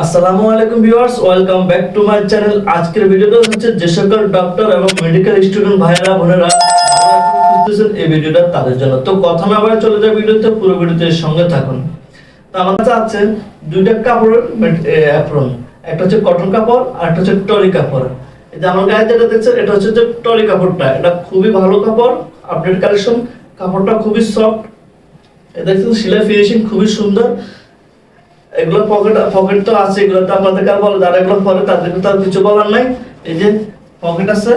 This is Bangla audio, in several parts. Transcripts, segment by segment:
আসসালামু আলাইকুম viewers, welcome back to my channel. আজকের ভিডিওটা হচ্ছে যে সকল ডক্টর এবং মেডিকেল স্টুডেন্ট ভাইয়েরা, বোনেরা খুঁজতেছেন এই ভিডিওটা তাদের জন্য। তো না আবার চলে যায় ভিডিওতে, পুরো ভিডিওতে সঙ্গে থাকুন। তো আমার কাছে আছে দুইটা কাপড়ের অ্যাপ্রন একটা হচ্ছে কটন কাপড় আর একটা হচ্ছে টরি কাপড়। এই যে আমার গায়ে যেটা দেখছেন, এটা হচ্ছে যে টরি কাপড়টা। এটা খুবই ভালো কাপড় আপডেট কালেকশন কাপড়টা খুবই সফট দেখছেন, সেলাই ফিনিশিং খুবই সুন্দর। এগুলো পকেট পকেট তো আছে, এগুলো তো আপনাদের কার বলে? যারা এগুলো পরে, তাদেরকে তো আর কিছু বলার নাই। এই যে পকেট আছে,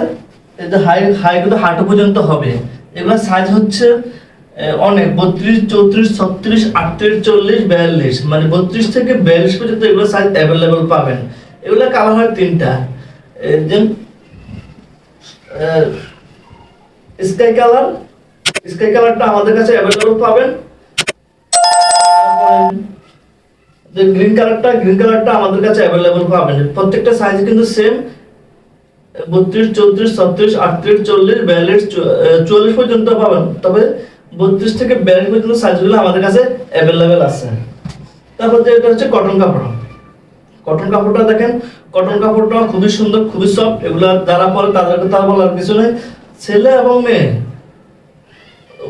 এই যে হাই হাই কিন্তু হাঁটু পর্যন্ত হবে। এগুলো সাইজ হচ্ছে অনেক, বত্রিশ, চৌত্রিশ, ছত্রিশ, আটত্রিশ, চল্লিশ, বিয়াল্লিশ। মানে বত্রিশ থেকে বিয়াল্লিশ পর্যন্ত এগুলো সাইজ অ্যাভেলেবেল পাবেন। এগুলো কালার হয় তিনটা। স্কাই কালার স্কাই কালারটা আমাদের কাছে অ্যাভেলেবেল পাবেন। যে গ্রিন কালারটা গ্রিন কালারটা আমাদের কাছে অ্যাভেলেবল পাবেন প্রত্যেকটা সাইজ কিন্তু সেম বত্রিশ, চৌত্রিশ ছত্রিশ আটত্রিশ, চল্লিশ, বিয়াল্লিশ চুয়াল্লিশ পর্যন্ত পাবেন। তবে বত্রিশ থেকে বিয়াল্লিশ পর্যন্ত সাইজগুলো আমাদের কাছে অ্যাভেলেবেল আছে। তারপর যে এটা হচ্ছে কটন কাপড়। কটন কাপড়টা দেখেন কটন কাপড়টা খুবই সুন্দর, খুবই সফট এগুলা যারা পরে তাদেরকে তার বলার কিছু নেই। ছেলে এবং মেয়ে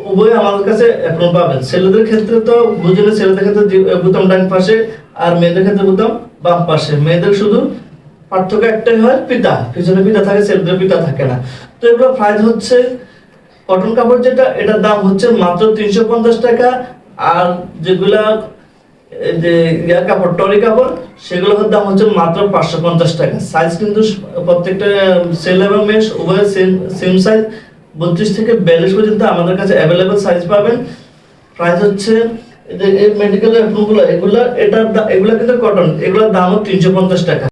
উভয় আমাদের কাছে এখন পাবেন। ছেলেদের ক্ষেত্রে তো বুঝলে ছেলেদের ক্ষেত্রে বোতাম ডান পাশে আর মেয়েদের ক্ষেত্রে বোতাম বাম পাশে। মেয়েদের শুধু পার্থক্য একটাই হয় পিতা পিছনে পিতা থাকে, ছেলেদের পিতা থাকে না। তো এগুলো প্রাইস হচ্ছে কটন কাপড় যেটা, এটার দাম হচ্ছে মাত্র তিনশো পঞ্চাশ টাকা। আর যেগুলা যে, ইয়া কাপড় টরি কাপড়, সেগুলোর দাম হচ্ছে মাত্র পাঁচশো পঞ্চাশ টাকা। সাইজ কিন্তু প্রত্যেকটা সেল এবং মেশ উভয় সেম সেম সাইজ বত্রিশ থেকে বিয়াল্লিশ পর্যন্ত আমাদের কাছে অ্যাভেলেবেল সাইজ পাবেন। প্রাইস হচ্ছে মেডিকেল এগুলো এটা এগুলো কিন্তু কটন এগুলোর দাম তিনশো পঞ্চাশ টাকা।